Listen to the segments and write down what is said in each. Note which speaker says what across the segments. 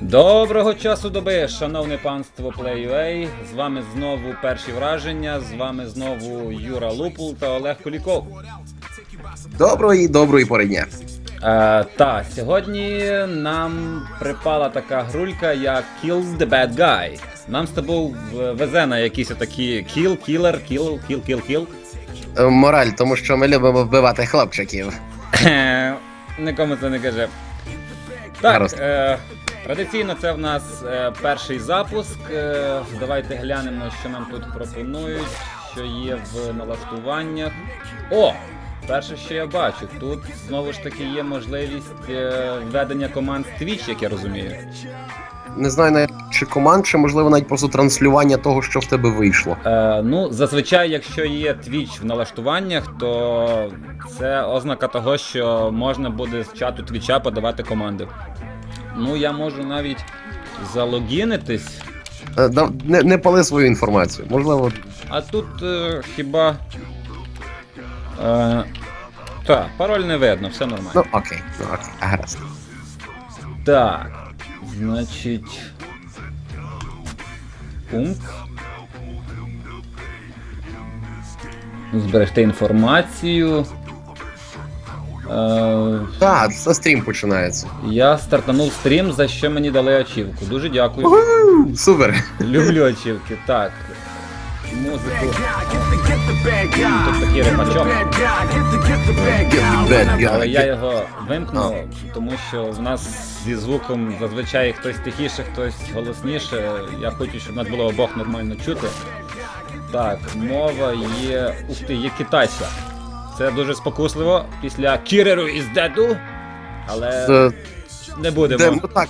Speaker 1: Доброго часу доби, шановне панство Play.ua. З вами знову перші враження. З вами знову Юра Лупул та Олег Куліков.
Speaker 2: Доброї, доброї пори дня.
Speaker 1: Е, та сьогодні нам припала така грулька, як Kill the Bad Guy. Нам з тобою везе на якісь отакі kill, killer, kill, kill, kill, kill.
Speaker 2: Е, Мораль, тому що ми любимо вбивати хлопчиків.
Speaker 1: Е, Нікому це не каже. Так, е, традиційно це в нас е, перший запуск. Е, давайте глянемо, що нам тут пропонують, що є в налаштуваннях. О! Перше, що я бачу, тут знову ж таки є можливість е, введення команд з Twitch, як я розумію.
Speaker 2: Не знаю навіть чи команд, чи можливо навіть просто транслювання того, що в тебе вийшло.
Speaker 1: Е, ну, зазвичай, якщо є Twitch в налаштуваннях, то це ознака того, що можна буде з чату Твіча подавати команди. Ну, я можу навіть залогінитись,
Speaker 2: Е, да- Не, не пали свою інформацію. Можливо,
Speaker 1: а тут е, хіба. Е, так, пароль не видно, все нормально.
Speaker 2: ну окей, ну окей, гаразд.
Speaker 1: Так, значить. Пункт. Зберегти інформацію. Е,
Speaker 2: Так, це стрім починається.
Speaker 1: я стартанув стрім, за що мені дали ачівку. Дуже дякую.
Speaker 2: Уху, Супер.
Speaker 1: Люблю ачівки. Так. Музику. Тут такий репачок.
Speaker 2: Bad guy.
Speaker 1: Але я його вимкнув, тому що в нас зі звуком зазвичай хтось тихіше, хтось голосніше. Я хочу, щоб нас було обох нормально чути. Так, мова є. Ух ти, є китайська. Це дуже спокусливо після Кіреру із Деду. Але
Speaker 2: Це-
Speaker 1: не будемо.
Speaker 2: де- ну так,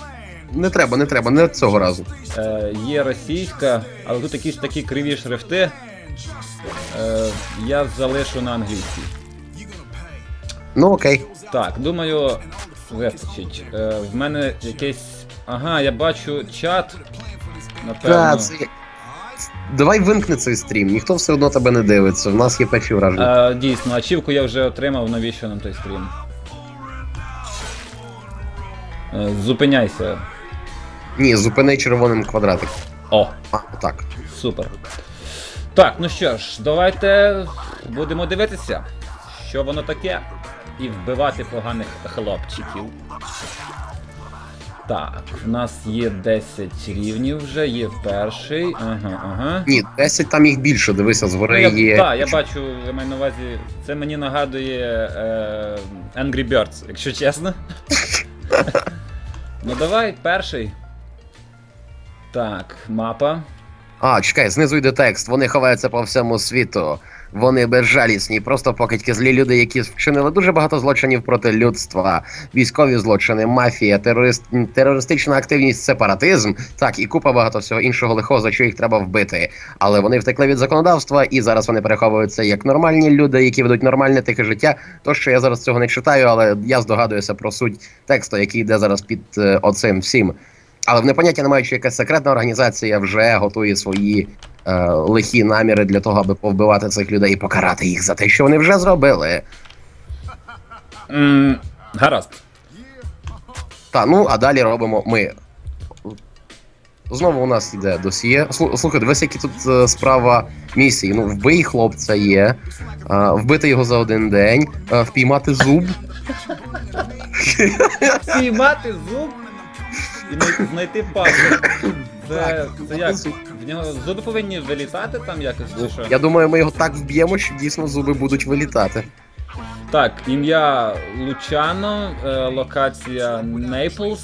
Speaker 2: не треба, не треба, не цього разу.
Speaker 1: Е, є російська, але тут якісь такі криві шрифти. Е, я залишу на англійській.
Speaker 2: Ну окей.
Speaker 1: Так, думаю, вистачить. Е, в мене якийсь. Ага, я бачу чат. Напевно.
Speaker 2: Так, це... Давай вимкни цей стрім, ніхто все одно тебе не дивиться. В нас є перші враження.
Speaker 1: Е, дійсно, ачівку я вже отримав, навіщо нам той стрім? Е, зупиняйся.
Speaker 2: Ні, зупини червоним квадратиком.
Speaker 1: О,
Speaker 2: А, так.
Speaker 1: супер. Так, ну що ж, давайте будемо дивитися, що воно таке, і вбивати поганих хлопчиків. Так, в нас є 10 рівнів вже, є перший. Ага, ага.
Speaker 2: Ні, 10 там їх більше, дивися,
Speaker 1: Ну,
Speaker 2: згори
Speaker 1: я,
Speaker 2: є.
Speaker 1: Так, я бачу, я маю на увазі, це мені нагадує е, Angry Birds, якщо чесно. ну давай, перший. Так, мапа.
Speaker 2: А, чекай, знизу йде текст. Вони ховаються по всьому світу. Вони безжалісні, просто покидьки злі люди, які вчинили дуже багато злочинів проти людства, військові злочини, мафія, терорист... терористична активність, сепаратизм, так і купа багато всього іншого лихого, за що їх треба вбити. Але вони втекли від законодавства, і зараз вони переховуються як нормальні люди, які ведуть нормальне тихе життя. То що я зараз цього не читаю, але я здогадуюся про суть тексту, який йде зараз під е, оцим всім. Але в непоняття не мають, що якась секретна організація вже готує свої е, лихі наміри для того, аби повбивати цих людей і покарати їх за те, що вони вже зробили.
Speaker 1: м гаразд.
Speaker 2: Та ну а далі робимо ми. Знову у нас йде досьє. Слу- Слухай, дивись, які тут е, справа місії. Ну, вбий хлопця є, е, вбити його за один день, е, впіймати зуб.
Speaker 1: Піймати зуб і знайти-. Це, це як? Нього зуби повинні вилітати там якось чи що?
Speaker 2: Я думаю, ми його так вб'ємо, що дійсно зуби будуть вилітати.
Speaker 1: Так, ім'я Лучано, е, локація Нейплс.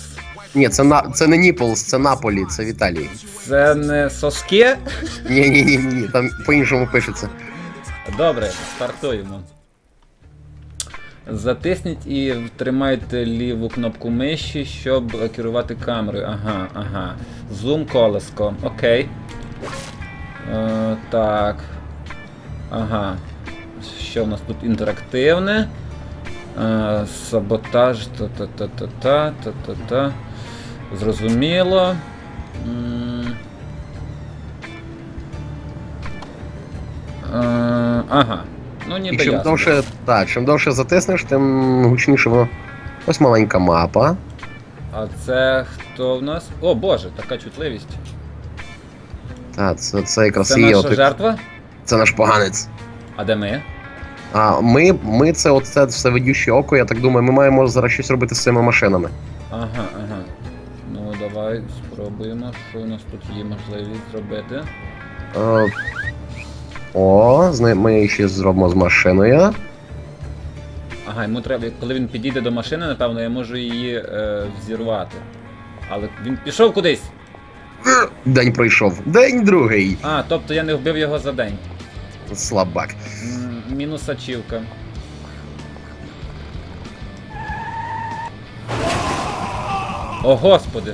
Speaker 2: Ні, це на це не Ніполс, це Наполі, це в Італії.
Speaker 1: Це не соски.
Speaker 2: Ні, ні, ні, ні, там по-іншому пишеться.
Speaker 1: Добре, стартуємо. Затисніть і тримайте ліву кнопку миші, щоб керувати камерою. Ага, ага. Зум колеско. Окей. Е, так. Ага. Що в нас тут інтерактивне? Е, саботаж. Та-та-та-та-та. Та-та-та. Зрозуміло. Е, ага. Ну,
Speaker 2: І
Speaker 1: ніби
Speaker 2: чим
Speaker 1: ясно.
Speaker 2: довше, так, чим довше затиснеш, тим гучніше воно. Ось маленька мапа.
Speaker 1: А це Хто в нас? О боже, така чутливість.
Speaker 2: Та, це, це якраз
Speaker 1: Це
Speaker 2: і
Speaker 1: наша
Speaker 2: от-
Speaker 1: жертва?
Speaker 2: Це наш поганець.
Speaker 1: А де ми?
Speaker 2: А ми, ми це оце все ведюще око, я так думаю, ми маємо зараз щось робити з цими машинами.
Speaker 1: Ага, ага. Ну давай спробуємо, що у нас тут є можливість зробити.
Speaker 2: Е, о, з не- ми ще зробимо з машиною.
Speaker 1: Ага, йому треба, коли він підійде до машини, напевно, я можу її е, взірвати. Але він пішов кудись.
Speaker 2: День пройшов. День другий.
Speaker 1: А, тобто я не вбив його за день.
Speaker 2: Слабак.
Speaker 1: М, Мінус ачівка. О, господи.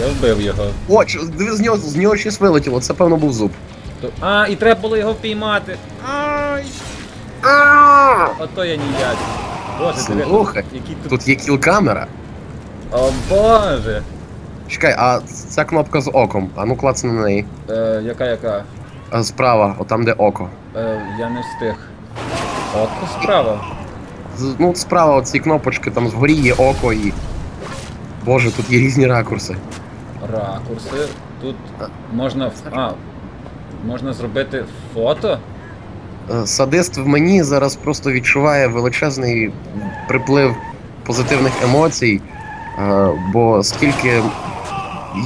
Speaker 1: Я вбив його.
Speaker 2: О, ч- диви, з нього, з нього щось вилетіло, це певно був зуб.
Speaker 1: То- А, і треба було його впіймати. Ай! Ото я ніяк. Боже, диви,
Speaker 2: Слухай,
Speaker 1: тут.
Speaker 2: Тут є кіл-камера.
Speaker 1: О боже!
Speaker 2: Чекай, а ця кнопка з оком. А ну клацни на неї.
Speaker 1: Е, яка яка?
Speaker 2: А справа, отам де око.
Speaker 1: Е, я не встиг. Око справа.
Speaker 2: З- Ну, справа оці кнопочки, там згорі є око і. Боже, тут є різні ракурси.
Speaker 1: Ракурси. Тут можна. в- А. Можна зробити фото.
Speaker 2: Е, Садист в мені зараз просто відчуває величезний приплив позитивних емоцій, е, бо скільки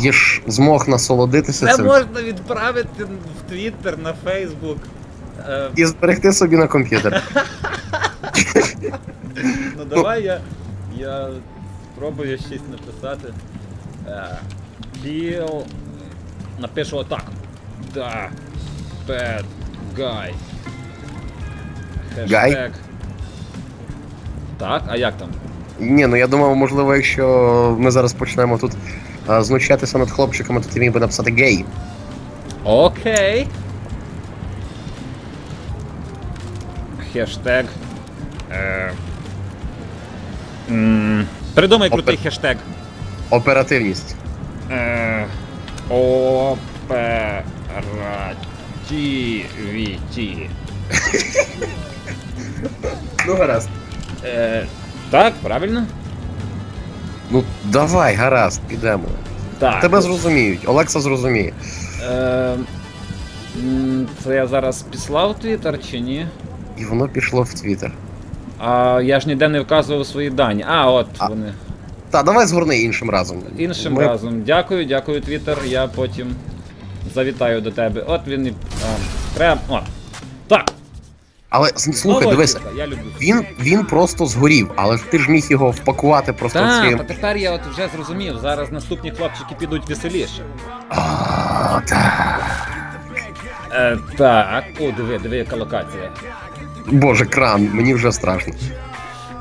Speaker 2: є ж змог насолодитися
Speaker 1: Це
Speaker 2: цим
Speaker 1: можна відправити в Твіттер, на Фейсбук. Е,
Speaker 2: і зберегти собі на комп'ютер.
Speaker 1: ну давай я. Я спробую щось написати. Е, Kill. Напишу отак. Да. Bad guy. Хештег. Так, а як там?
Speaker 2: Ні, ну я думав, можливо, якщо ми зараз почнемо тут знущатися над хлопчиками, то ти міг би написати гей.
Speaker 1: Окей. Хештег. Е, м, Придумай крутий
Speaker 2: Опе-
Speaker 1: хештег.
Speaker 2: Оперативність.
Speaker 1: Е, Оперативіті.
Speaker 2: Ну гаразд.
Speaker 1: Е, Так, правильно?
Speaker 2: Ну давай, гаразд, підемо.
Speaker 1: Так.
Speaker 2: Тебе зрозуміють, Олекса зрозуміє.
Speaker 1: Е, м, Це я зараз післав Твіттер чи ні?
Speaker 2: І воно пішло в Твіттер.
Speaker 1: А я ж ніде не вказував свої дані. А, от
Speaker 2: А.
Speaker 1: вони.
Speaker 2: Та, давай згорни іншим разом.
Speaker 1: Іншим
Speaker 2: Ми-
Speaker 1: разом. Дякую, дякую, Твіттер. Я потім завітаю до тебе. От він і. А, треба. О! Так!
Speaker 2: Але слухай, дивись,
Speaker 1: Я люблю.
Speaker 2: він, він просто згорів, але ж ти ж міг його впакувати просто
Speaker 1: Так,
Speaker 2: цим.
Speaker 1: та тепер я от вже зрозумів. Зараз наступні хлопчики підуть веселіше.
Speaker 2: А, так.
Speaker 1: Е, так, о, диви, диви, яка локація.
Speaker 2: Боже, кран, мені вже страшно.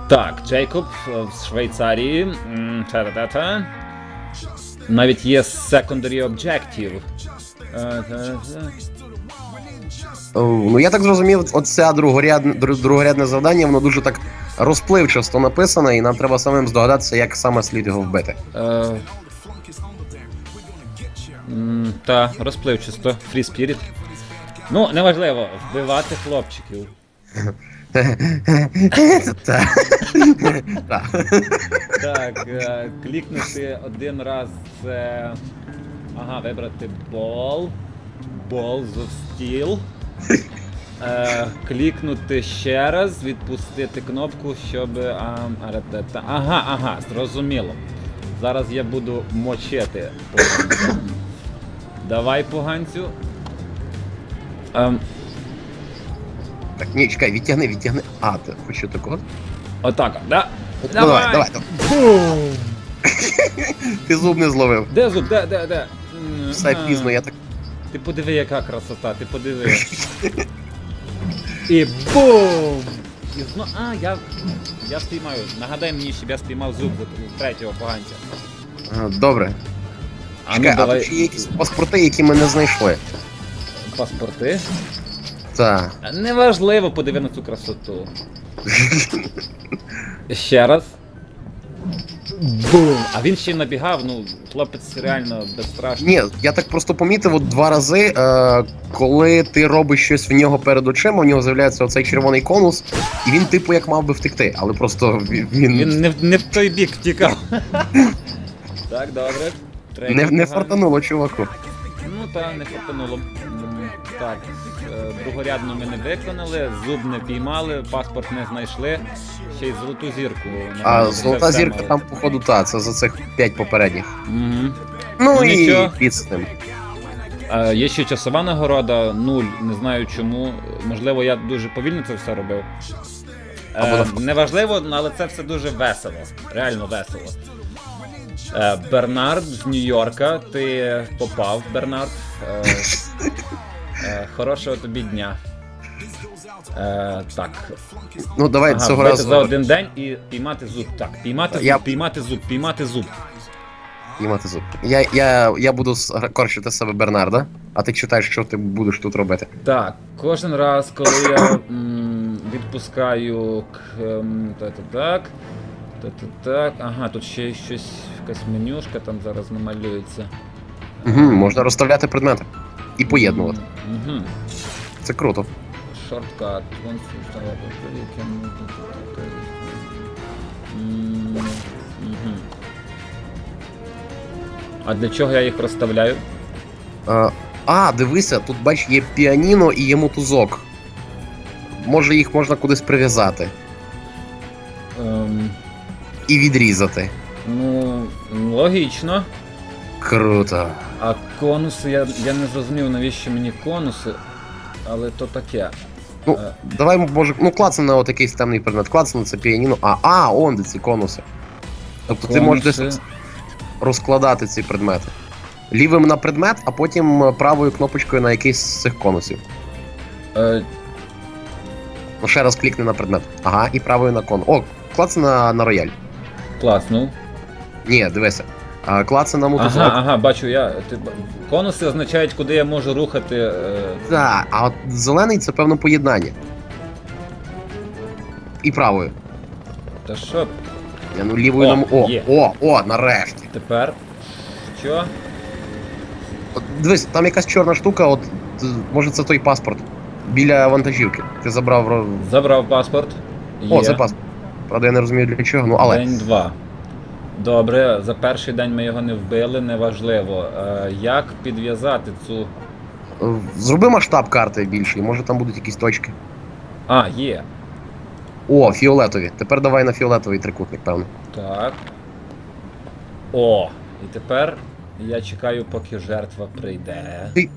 Speaker 1: Так, Джейкоб е, в Швейцарії. М, Та-та-та. Навіть є secondary objective. Е, та-та.
Speaker 2: О, Ну я так зрозумів, оце другорядне, другорядне завдання, воно дуже так розпливчасто написане, і нам треба самим здогадатися, як саме слід його вбити.
Speaker 1: Е, м, Та, розпливчасто, Free Spirit. Ну, неважливо, вбивати хлопчиків.
Speaker 2: Так,
Speaker 1: е, клікнути один раз це. Ага, вибрати бол. Balls of Steel. Е, клікнути ще раз, відпустити кнопку, щоб. А, аретета. Ага, ага, зрозуміло. Зараз я буду мочити поганцю. Давай поганцю. Ем,
Speaker 2: Так, ні, чекай, відтягни, відтягни. А, ти хочу такого?
Speaker 1: отак, да?
Speaker 2: Ну, Давай, давай. давай.
Speaker 1: Бум!
Speaker 2: Ти зуб не зловив.
Speaker 1: Де зуб, де, де, де? М,
Speaker 2: Все
Speaker 1: а.
Speaker 2: пізно, я так.
Speaker 1: Ти подиви, яка красота, ти подиви. І бум! І зно... А, я. Я спіймаю. Нагадай мені, щоб я спіймав зуб з третього поганця.
Speaker 2: А, Добре.
Speaker 1: А
Speaker 2: Чекай,
Speaker 1: ну
Speaker 2: а
Speaker 1: давай
Speaker 2: тут ще є якісь паспорти, які ми не знайшли.
Speaker 1: паспорти.
Speaker 2: Так.
Speaker 1: Неважливо, подиви на цю красоту. Ще раз. Бум! А він ще й набігав, ну, хлопець реально безстрашний.
Speaker 2: Ні, я так просто помітив от два рази, е, коли ти робиш щось в нього перед очима, у нього з'являється оцей червоний конус, і він, типу, як мав би втекти, але просто він, він
Speaker 1: не, в- не в той бік втікав. так, добре.
Speaker 2: Не, не фартануло, чуваку.
Speaker 1: Ну так, не фартануло. Так, е, другорядно ми не виконали, зуб не піймали, паспорт не знайшли, ще й золоту зірку.
Speaker 2: А золота зірка там, походу, та, це за цих п'ять попередніх.
Speaker 1: Угу.
Speaker 2: Ну
Speaker 1: Ну,
Speaker 2: і
Speaker 1: нічого.
Speaker 2: під з ним.
Speaker 1: Е, Є ще часова нагорода, нуль, не знаю чому. Можливо, я дуже повільно це все робив. Е, неважливо, але це все дуже весело. Реально весело. Е, Бернард з Нью-Йорка, ти попав, Бернард. Е, е, хорошого тобі дня. Е, так.
Speaker 2: Ну давай
Speaker 1: Ага,
Speaker 2: цього
Speaker 1: вбити
Speaker 2: разу.
Speaker 1: за один день і піймати зуб. Так, піймати
Speaker 2: Я-
Speaker 1: зуб, піймати зуб, піймати зуб.
Speaker 2: Знімати зуб. Я, я, я буду с- корчити з себе Бернарда, а ти читаєш, що ти будеш тут робити.
Speaker 1: Так, кожен раз, коли я м, відпускаю к, ем, та-та так, та-та так. Ага, тут ще щось, якась менюшка там зараз намалюється.
Speaker 2: Угу, можна розставляти предмети і поєднувати.
Speaker 1: Угу.
Speaker 2: Це круто.
Speaker 1: Шорткат. Вон вставати повітря. Угу. А для чого я їх розставляю?
Speaker 2: А, а, дивися, тут бач, є піаніно і є мотузок. Може їх можна кудись прив'язати
Speaker 1: Ем,
Speaker 2: і відрізати.
Speaker 1: ну, логічно.
Speaker 2: Круто.
Speaker 1: А конуси, я, я не зрозумів, навіщо мені конуси, але то таке.
Speaker 2: Ну,
Speaker 1: Е,
Speaker 2: давай, може, ну клацай на от якийсь темний предмет. Клацай на це піаніно. А, а, он де ці конуси. Тобто ти можеш десь розкладати ці предмети. Лівим на предмет, а потім е, правою кнопочкою на якийсь з цих конусів.
Speaker 1: Е,
Speaker 2: Ну, ще раз клікни на предмет. Ага, і правою на кон. О, клацай на, на рояль.
Speaker 1: класно.
Speaker 2: Ні, дивися. А, клацай на мотузок.
Speaker 1: Ага, ага, бачу я. Ти, конуси означають, куди я можу рухати. Е,
Speaker 2: Так, а от зелений це певно поєднання. І правою.
Speaker 1: та що
Speaker 2: Я, ну лівою
Speaker 1: О,
Speaker 2: на О,
Speaker 1: є.
Speaker 2: о, о, нарешті.
Speaker 1: тепер? Що?
Speaker 2: От, дивись, там якась чорна штука, от може це той паспорт. Біля вантажівки. Ти забрав. ро-
Speaker 1: Забрав паспорт.
Speaker 2: О,
Speaker 1: Є.
Speaker 2: це паспорт. Правда, я не розумію для чого, ну але.
Speaker 1: День два. Добре, за перший день ми його не вбили, неважливо. Е, як підв'язати цю.
Speaker 2: е, Зроби масштаб карти більший, може там будуть якісь точки.
Speaker 1: А, є.
Speaker 2: О, фіолетові. Тепер давай на фіолетовий трикутник, певно.
Speaker 1: Так. О! І тепер я чекаю, поки жертва прийде.
Speaker 2: Ти,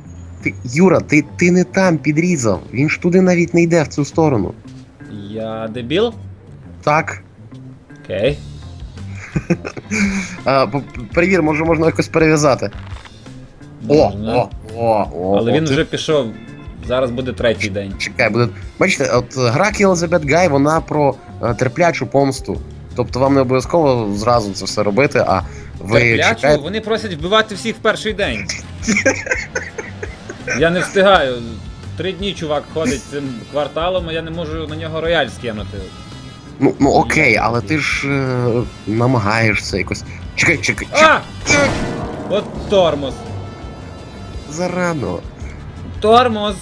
Speaker 2: Юра, ти, ти не там підрізав. Він ж туди навіть не йде в цю сторону.
Speaker 1: Я дебіл?
Speaker 2: Так.
Speaker 1: Окей.
Speaker 2: П- перевір, може можна якось перев'язати. О, о, о, о.
Speaker 1: Але він вже пішов. Зараз буде третій день.
Speaker 2: Чекай, буде. Бачите, от е, гра Елизабет Гай, вона про е, терплячу помсту. Тобто вам не обов'язково зразу це все робити, а ви
Speaker 1: Терплячу,
Speaker 2: чекаєте.
Speaker 1: вони просять вбивати всіх в перший день. Я не встигаю. Три дні чувак ходить цим кварталом, а я не можу на нього рояль скинути.
Speaker 2: Ну, ну окей, але ти ж е, намагаєшся якось. Чекай, чекай, чекай.
Speaker 1: А! От тормоз.
Speaker 2: Зарано.
Speaker 1: Тормоз.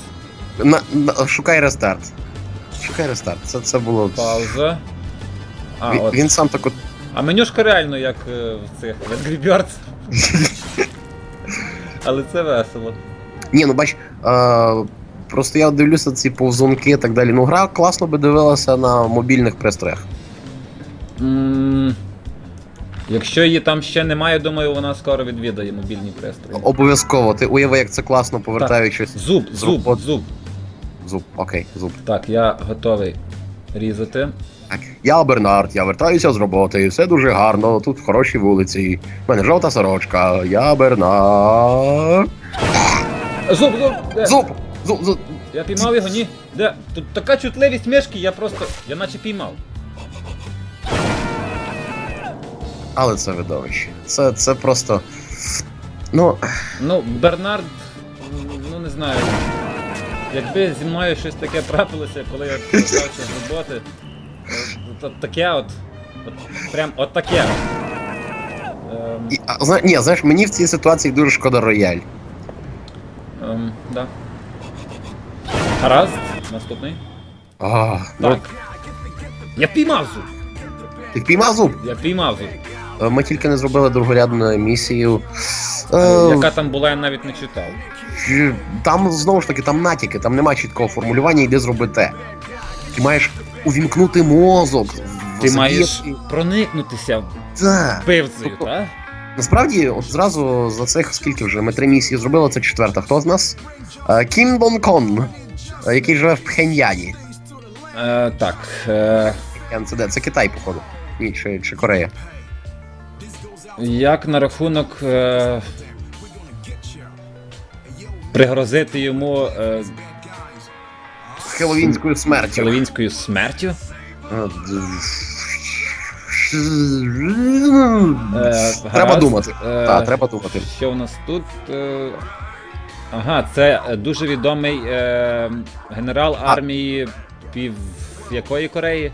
Speaker 2: На, на, шукай рестарт. Шукай рестарт. Це, це було.
Speaker 1: Пауза. А,
Speaker 2: він,
Speaker 1: от.
Speaker 2: він сам так от.
Speaker 1: А менюшка реально як е, в цих в Angry Birds. Але це весело.
Speaker 2: Ні, ну бач, е, просто я дивлюся ці повзунки і так далі. Ну, гра класно би дивилася на мобільних пристроях.
Speaker 1: м Якщо її там ще немає, думаю, вона скоро відвідає мобільні пристрої.
Speaker 2: Обов'язково. Ти уяви, як це класно, повертаючись.
Speaker 1: Зуб, зуб,
Speaker 2: Зуб.
Speaker 1: зуб.
Speaker 2: Зуб, окей, зуб.
Speaker 1: Так, я готовий різати.
Speaker 2: Так. Я Бернард, я вертаюся з роботи, все дуже гарно, тут хороші вулиці. У мене жовта сорочка, я Бернард.
Speaker 1: Зуб, зуб! Де?
Speaker 2: Зуб! Зуб, зуб.
Speaker 1: Я піймав його, ні. Де? Тут така чутливість мишки, я просто. Я наче піймав.
Speaker 2: Але це видовище. Це, це просто. Ну,
Speaker 1: Ну, Бернард, ну не знаю. Якби зі мною щось таке трапилося, коли я повертався з роботи, е, от таке от. От прям от таке. Ем,
Speaker 2: І, а, зна, ні, знаєш, мені в цій ситуації дуже шкода рояль.
Speaker 1: ем, да. Гаразд, наступний.
Speaker 2: А, ну,
Speaker 1: Так. Я піймав зуб!
Speaker 2: ти впіймав зуб?
Speaker 1: Я піймав зуб.
Speaker 2: Е, Ми тільки не зробили другорядну місію.
Speaker 1: Е,
Speaker 2: Е,
Speaker 1: Яка там була, я навіть не читав.
Speaker 2: Чи- Там знову ж таки там натяки, там немає чіткого формулювання, йди зроби те. Ти маєш увімкнути мозок.
Speaker 1: Ти маєш проникнутися
Speaker 2: Так.
Speaker 1: вбивцею,
Speaker 2: Тобто-
Speaker 1: так?
Speaker 2: Насправді, от зразу за цих скільки вже ми три місії зробили, це четверта. Хто з нас? Е, Кім Дон Кон, який живе в Пхеньяні.
Speaker 1: Е, так. Е,
Speaker 2: Це де? Це Китай, походу. Ні, чи, чи Корея.
Speaker 1: як на рахунок е, пригрозити йому е,
Speaker 2: Хеловінською смертю.
Speaker 1: хеловінською смертю?
Speaker 2: Е, д-
Speaker 1: Е,
Speaker 2: Треба думати.
Speaker 1: Е,
Speaker 2: треба думати.
Speaker 1: Що в нас тут? Ага, це е, дуже відомий е, генерал
Speaker 2: А.
Speaker 1: армії пів якої Кореї?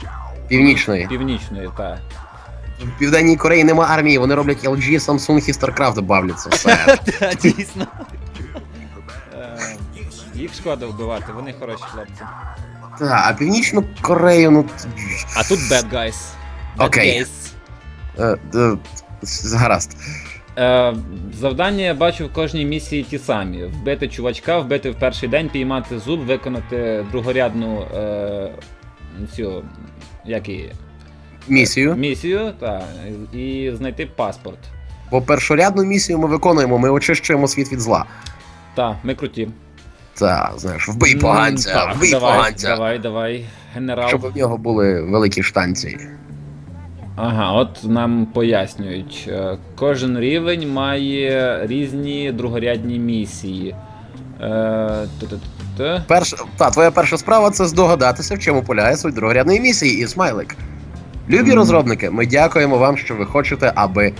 Speaker 2: Північної.
Speaker 1: Північної, так.
Speaker 2: В Південній Кореї нема армії, вони роблять LG, Samsung і StarCraft бавляться. Все.
Speaker 1: Та, дійсно. Е, Їх шкода вбивати, вони хороші хлопці.
Speaker 2: Так, а Північну Корею, ну.
Speaker 1: А тут bad guys. Bad
Speaker 2: Окей.
Speaker 1: guys.
Speaker 2: е, е, Гаразд.
Speaker 1: Е, завдання я бачу в кожній місії ті самі: вбити чувачка, вбити в перший день, піймати зуб, виконати другорядну е, цю, як її,
Speaker 2: Місію.
Speaker 1: місію та, і знайти паспорт.
Speaker 2: Бо першорядну місію ми виконуємо, ми очищуємо світ від зла.
Speaker 1: Так, ми круті.
Speaker 2: Так, знаєш, вбий
Speaker 1: М,
Speaker 2: поганця,
Speaker 1: так,
Speaker 2: вбий
Speaker 1: давай,
Speaker 2: поганця.
Speaker 1: Давай, давай, генерал.
Speaker 2: Щоб в нього були великі штанці.
Speaker 1: Ага, от нам пояснюють. е, Кожен рівень має різні другорядні місії. Е, та-та-та-та.
Speaker 2: Перш... Та, твоя перша справа це здогадатися, в чому полягає суть другорядної місії і смайлик. Любі
Speaker 1: Мгм.
Speaker 2: розробники, ми дякуємо вам, що ви хочете, аби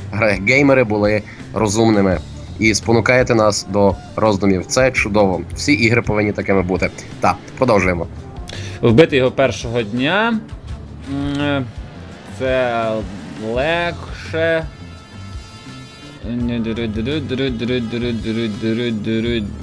Speaker 2: геймери були розумними і спонукаєте нас до роздумів. Це чудово. Всі ігри повинні такими бути. Так, продовжуємо.
Speaker 1: Вбити його першого дня. м, е, Це легше.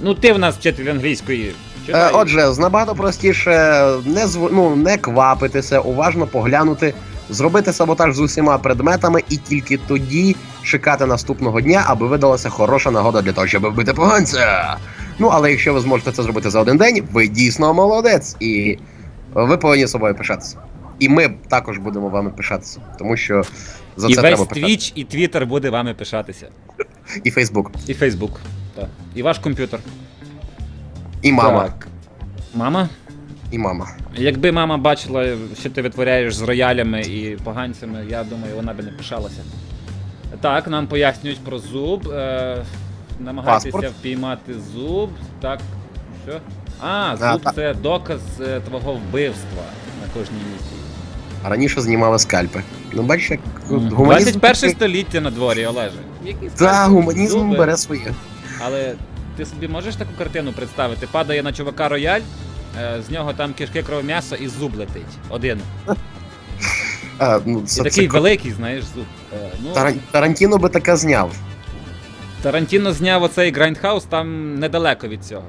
Speaker 1: Ну, ти в нас вчитель англійської.
Speaker 2: Е, отже, набагато простіше не зв... ну, не квапитися, уважно поглянути, зробити саботаж з усіма предметами і тільки тоді чекати наступного дня, аби видалася хороша нагода для того, щоб вбити поганця. Ну, але якщо ви зможете це зробити за один день, ви дійсно молодець, і ви повинні собою пишатися. І ми також будемо вами пишатися, тому що за
Speaker 1: і
Speaker 2: це
Speaker 1: весь
Speaker 2: треба пишатися.
Speaker 1: Twitch і Twitter буде вами пишатися.
Speaker 2: І Фейсбук,
Speaker 1: І Facebook. Так. І ваш комп'ютер.
Speaker 2: і мама,
Speaker 1: Так. Мама?
Speaker 2: і мама.
Speaker 1: Якби мама бачила, що ти витворяєш з роялями і поганцями, я думаю, вона би не пишалася. Так, нам пояснюють про зуб. Е, намагайтеся
Speaker 2: Паспорт.
Speaker 1: впіймати зуб. Так. Що? А, зуб це доказ е, твого вбивства на кожній місії.
Speaker 2: А раніше знімали скальпи. Ну, бачиш, як гуманізм.
Speaker 1: 21 століття на дворі, Олеже. Які
Speaker 2: Та, гуманізм
Speaker 1: зуби.
Speaker 2: бере своє.
Speaker 1: Але ти собі можеш таку картину представити? Падає на чувака рояль, е, з нього там кишки кров м'ясо і зуб летить. Один.
Speaker 2: А, ну,
Speaker 1: І
Speaker 2: це,
Speaker 1: такий
Speaker 2: це...
Speaker 1: великий, знаєш, зуб. Е, ну,
Speaker 2: Таран- Тарантіно би таке зняв.
Speaker 1: Тарантіно зняв оцей Grindhouse там недалеко від цього.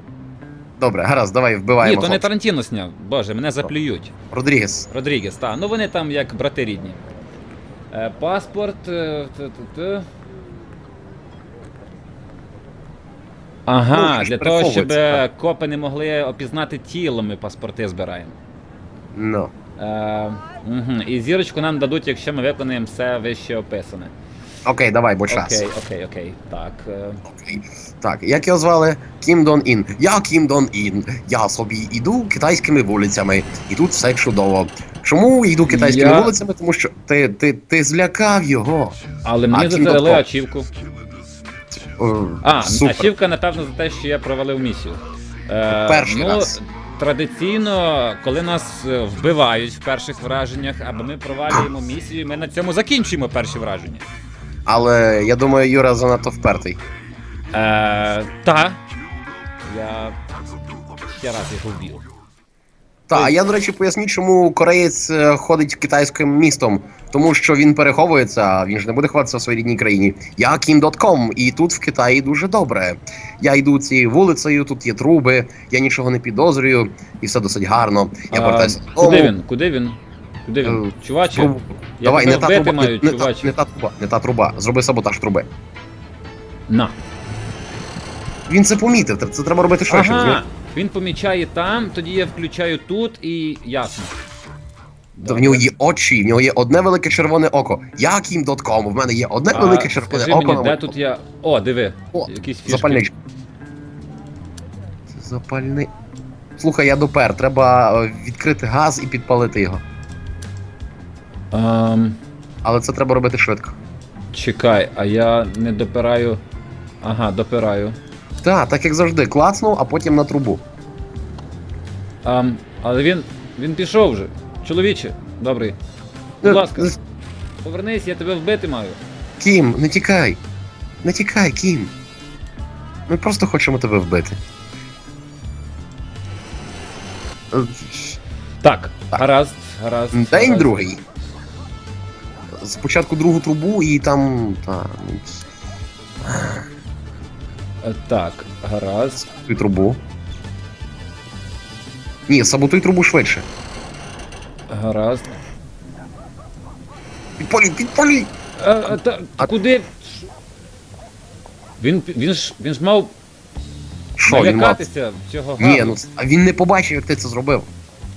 Speaker 2: Добре, гаразд, давай вбиваємо.
Speaker 1: Ні, то не
Speaker 2: хлопця.
Speaker 1: Тарантіно зняв. Боже, мене заплюють.
Speaker 2: Родрігес.
Speaker 1: Родрігес, так. Ну вони там як брати рідні. Е, паспорт. е, т-т-т. Ага,
Speaker 2: Ну, ж
Speaker 1: для того, щоб
Speaker 2: приховується,
Speaker 1: е, копи не могли опізнати тіло, ми паспорти збираємо.
Speaker 2: Ну.
Speaker 1: Е, угу. І зірочку нам дадуть, якщо ми виконаємо все вище описане.
Speaker 2: Окей, давай, бо час.
Speaker 1: Окей, окей, окей. Так. е,
Speaker 2: Окей. Так, як його звали? Кім Дон Ін. Я Кім Дон Ін. Я собі іду китайськими вулицями, і тут все чудово. Чому йду китайськими
Speaker 1: Я-
Speaker 2: вулицями? Тому що ти, ти, ти злякав його.
Speaker 1: Але мені це ачівку.
Speaker 2: О,
Speaker 1: А,
Speaker 2: супер.
Speaker 1: ачівка, напевно, за те, що я провалив місію. Е,
Speaker 2: Перший
Speaker 1: ну,
Speaker 2: раз.
Speaker 1: Традиційно, коли нас е, вбивають в перших враженнях, або ми провалюємо місію, ми на цьому закінчуємо перші враження.
Speaker 2: Але я думаю, Юра занадто впертий.
Speaker 1: Е, та. Я ще раз його вбив.
Speaker 2: Та, а я, до речі, поясню, чому кореєць е, ходить китайським містом. Тому що він переховується, він ж не буде ховатися в своїй рідній країні. Я Kim.com, і тут в Китаї дуже добре. Я йду цією вулицею, тут є труби, я нічого не підозрюю, і все досить гарно. Я
Speaker 1: А,
Speaker 2: повертаюся
Speaker 1: Куди він? Куди він? Куди він?
Speaker 2: Е,
Speaker 1: Чуваче,
Speaker 2: Трубу.
Speaker 1: я
Speaker 2: Давай,
Speaker 1: тебе
Speaker 2: не та
Speaker 1: вбити
Speaker 2: труба,
Speaker 1: маю,
Speaker 2: не, не, та,
Speaker 1: чуваче.
Speaker 2: не та труба, не та труба. Зроби саботаж труби.
Speaker 1: на.
Speaker 2: Він це помітив, це- це треба робити швидше.
Speaker 1: Ага,
Speaker 2: розумієш?
Speaker 1: він помічає там, тоді я включаю тут і ясно.
Speaker 2: То в нього є очі, в нього є одне велике червоне око. Я Kim.com, в мене є одне
Speaker 1: А,
Speaker 2: велике червоне
Speaker 1: скажи
Speaker 2: око.
Speaker 1: мені,
Speaker 2: на
Speaker 1: де
Speaker 2: моєму-
Speaker 1: тут я. О, диви.
Speaker 2: О,
Speaker 1: Якісь фішки.
Speaker 2: Запальничка. Це. Слухай, я допер, треба е, відкрити газ і підпалити його.
Speaker 1: Ам,
Speaker 2: Але це треба робити швидко.
Speaker 1: чекай, а я не допираю. Ага, допираю.
Speaker 2: Так, так як завжди, клацнув, а потім на трубу.
Speaker 1: Ам, але він. він пішов вже. Чоловіче, добрий. Будь ласка,
Speaker 2: Е,
Speaker 1: повернись, я тебе вбити маю.
Speaker 2: Кім, не тікай. Не тікай, Кім. Ми просто хочемо тебе вбити. Е,
Speaker 1: Так,
Speaker 2: Так.
Speaker 1: гаразд, гаразд.
Speaker 2: День
Speaker 1: гаразд.
Speaker 2: другий. Спочатку другу трубу і там. Та,
Speaker 1: Е, Так, гаразд.
Speaker 2: саботуй трубу. Ні, саботуй трубу швидше.
Speaker 1: Гаразд.
Speaker 2: Підпалюй, підпалюй!
Speaker 1: А, а, та,
Speaker 2: А-
Speaker 1: куди? Він, він, ж, він ж мав
Speaker 2: Що він мав?
Speaker 1: налякатися цього газу.
Speaker 2: Ні, ну а він не побачив, як ти це зробив.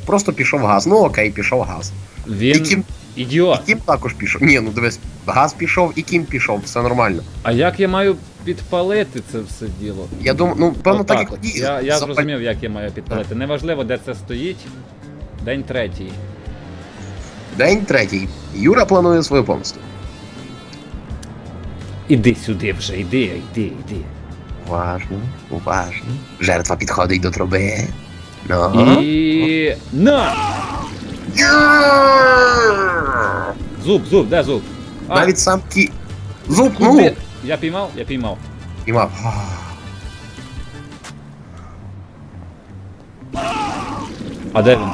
Speaker 2: Просто пішов газ. Ну окей, пішов газ.
Speaker 1: Він
Speaker 2: Кім,
Speaker 1: ідіот.
Speaker 2: і Кім також пішов. Ні, ну дивись, газ пішов і Кім пішов, все нормально.
Speaker 1: А як я маю підпалити це все діло?
Speaker 2: Я думаю, ну певно, так
Speaker 1: Отак
Speaker 2: як
Speaker 1: от.
Speaker 2: і
Speaker 1: Я, я
Speaker 2: запаль-
Speaker 1: зрозумів, як я маю підпалити. Неважливо, де це стоїть. День третій.
Speaker 2: День третій. Юра планує свою помсту.
Speaker 1: Іди сюди вже, іди, іди, іди.
Speaker 2: Уважно, уважно. Жертва підходить до труби. Ну.
Speaker 1: І. На! Зуб, зуб, де зуб? А,
Speaker 2: Навіть сам кі. Зуб,
Speaker 1: куди?
Speaker 2: ну!
Speaker 1: Я піймав? Я піймав.
Speaker 2: Піймав.
Speaker 1: А де він?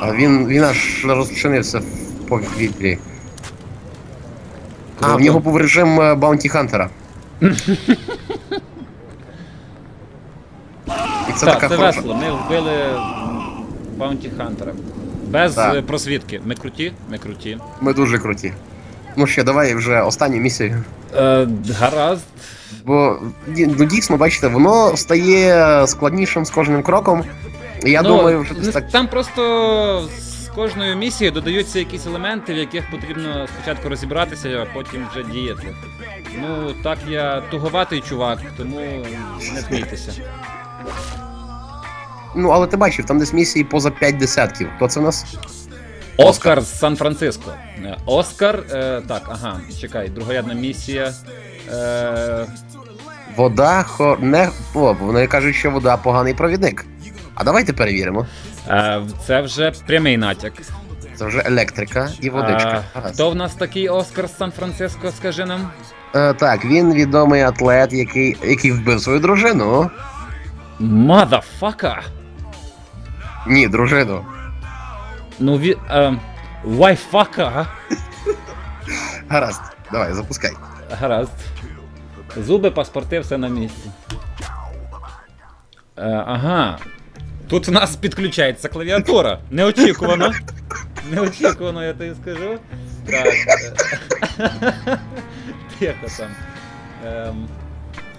Speaker 2: А він, він аж розчинився в повітрі. А, в нього був режим е, Баунті Хантера. І це
Speaker 1: так,
Speaker 2: така
Speaker 1: це
Speaker 2: хороша.
Speaker 1: весело. Ми вбили Баунті Хантера. Без
Speaker 2: Так.
Speaker 1: е, просвідки. Ми круті? Ми круті.
Speaker 2: Ми дуже круті. Ну ще, давай вже останню місію.
Speaker 1: Е, гаразд.
Speaker 2: Бо ді- ну, дійсно, бачите, воно стає складнішим з кожним кроком. І я
Speaker 1: Ну,
Speaker 2: думаю, вже десь
Speaker 1: не-
Speaker 2: так.
Speaker 1: Там просто з кожною місією додаються якісь елементи, в яких потрібно спочатку розібратися, а потім вже діяти. Ну, так я туговатий чувак, тому не смійтеся.
Speaker 2: Ну, але ти бачив, там десь місії поза 5 десятків. Хто це в нас?
Speaker 1: Оскар з Сан-Франциско. Е, Оскар, е, так, ага, чекай, другорядна місія. Е,
Speaker 2: Вода хо не. О, вони кажуть, що вода поганий провідник. А давайте перевіримо.
Speaker 1: е, це вже прямий натяк.
Speaker 2: Це вже електрика і водичка.
Speaker 1: А,
Speaker 2: Гаразд.
Speaker 1: хто в нас такий Оскар з Сан-Франциско, скажи нам?
Speaker 2: Е, так, він відомий атлет, який, який вбив свою дружину.
Speaker 1: Мадафака!
Speaker 2: Ні, дружину.
Speaker 1: Ну, ві... Е, вайфака!
Speaker 2: Гаразд, давай, запускай.
Speaker 1: Гаразд. Зуби, паспорти, все на місці. Е, ага. Тут в нас підключається клавіатура. Неочікувано. Неочікувано, я тобі скажу. Так. е, Тихо там. Ем,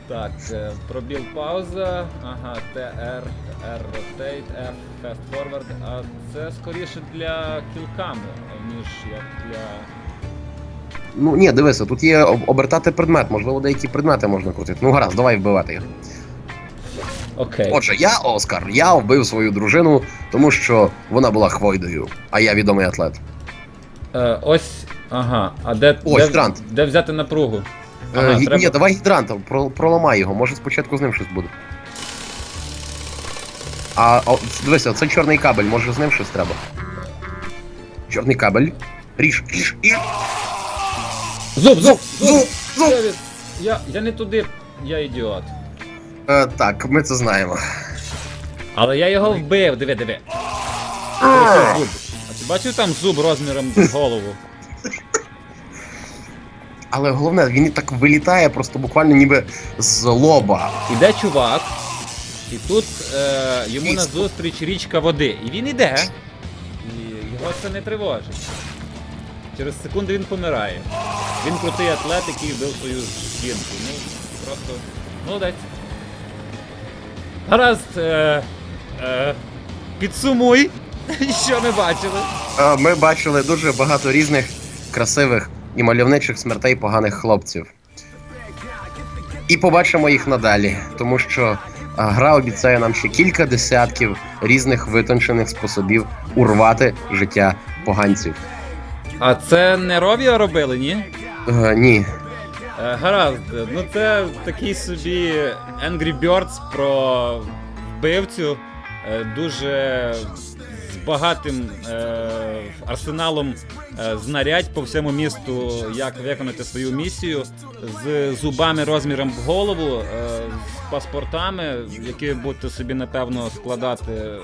Speaker 1: так, е, пробіл пауза. Ага, TR, R rotate, F fast forward. А це скоріше для кілками, ніж як для.
Speaker 2: Ну ні, дивися, тут є обертати предмет, можливо, деякі предмети можна крутити. Ну гаразд, давай вбивати їх.
Speaker 1: Окей.
Speaker 2: Отже, я Оскар, я вбив свою дружину, тому що вона була хвойдою, а я відомий атлет.
Speaker 1: Е, ось, ага. А де,
Speaker 2: Ось
Speaker 1: де, де взяти напругу?
Speaker 2: Е,
Speaker 1: Ага,
Speaker 2: гі-
Speaker 1: треба-
Speaker 2: Ні, давай гідранта, про, проламай його, може спочатку з ним щось буде. А о, дивися, це чорний кабель, може з ним щось треба. Чорний кабель. Ріж, ріж, і.
Speaker 1: Зуб, зуб,
Speaker 2: Зуб, зуб.
Speaker 1: Я, від- я, я не туди, я ідіот.
Speaker 2: Е, так, ми це знаємо.
Speaker 1: Але я його вбив, диви, диви. Зуб. А ти бачив там зуб розміром з голову?
Speaker 2: Але головне, він так вилітає просто буквально ніби з лоба.
Speaker 1: Іде чувак, і тут е, йому назустріч річка води. І він іде, і його це не тривожить. Через секунду він помирає. Він крутий атлет, який вбив свою жінку. Ну, просто молодець. Гаразд, е, е, підсумуй, що ми бачили.
Speaker 2: Е, Ми бачили дуже багато різних красивих і мальовничих смертей поганих хлопців. І побачимо їх надалі, тому що е, гра обіцяє нам ще кілька десятків різних витончених способів урвати життя поганців.
Speaker 1: А це не Ровіо робили, ні?
Speaker 2: Е, ні,
Speaker 1: Е, Гаразд, ну це такий собі Angry Birds про вбивцю, е, дуже багатим е, арсеналом е, знарядь по всьому місту, як виконати свою місію, з зубами розміром в голову, е, з паспортами, які будете собі напевно складати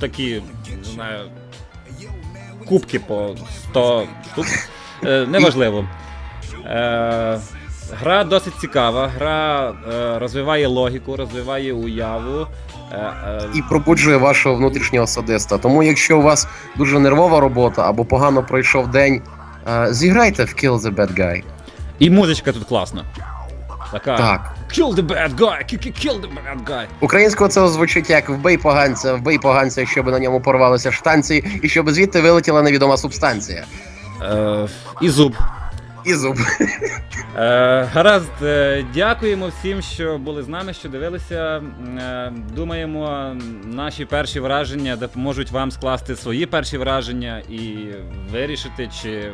Speaker 1: такі, не знаю, кубки по 100 штук. Е, неважливо. Е, гра досить цікава, гра е, розвиває логіку, розвиває уяву. Е, е,
Speaker 2: і пробуджує вашого внутрішнього садиста. Тому, якщо у вас дуже нервова робота або погано пройшов день, е, зіграйте в Kill the Bad Guy.
Speaker 1: і музичка тут класна. Така.
Speaker 2: Так.
Speaker 1: Kill the bad guy! Kill, the bad guy!
Speaker 2: Українською це звучить як вбий поганця, вбий поганця, щоб на ньому порвалися штанці, і щоб звідти вилетіла невідома субстанція.
Speaker 1: Е, і зуб.
Speaker 2: І зуб.
Speaker 1: Е, гаразд, е, дякуємо всім, що були з нами, що дивилися. Е, думаємо, наші перші враження допоможуть вам скласти свої перші враження і вирішити, чи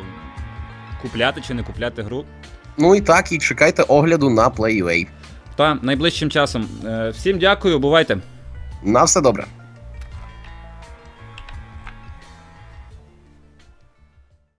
Speaker 1: купляти чи не купляти гру.
Speaker 2: Ну і так, і чекайте огляду на PlayUA.
Speaker 1: Та найближчим часом. Е, всім дякую, бувайте.
Speaker 2: На все добре.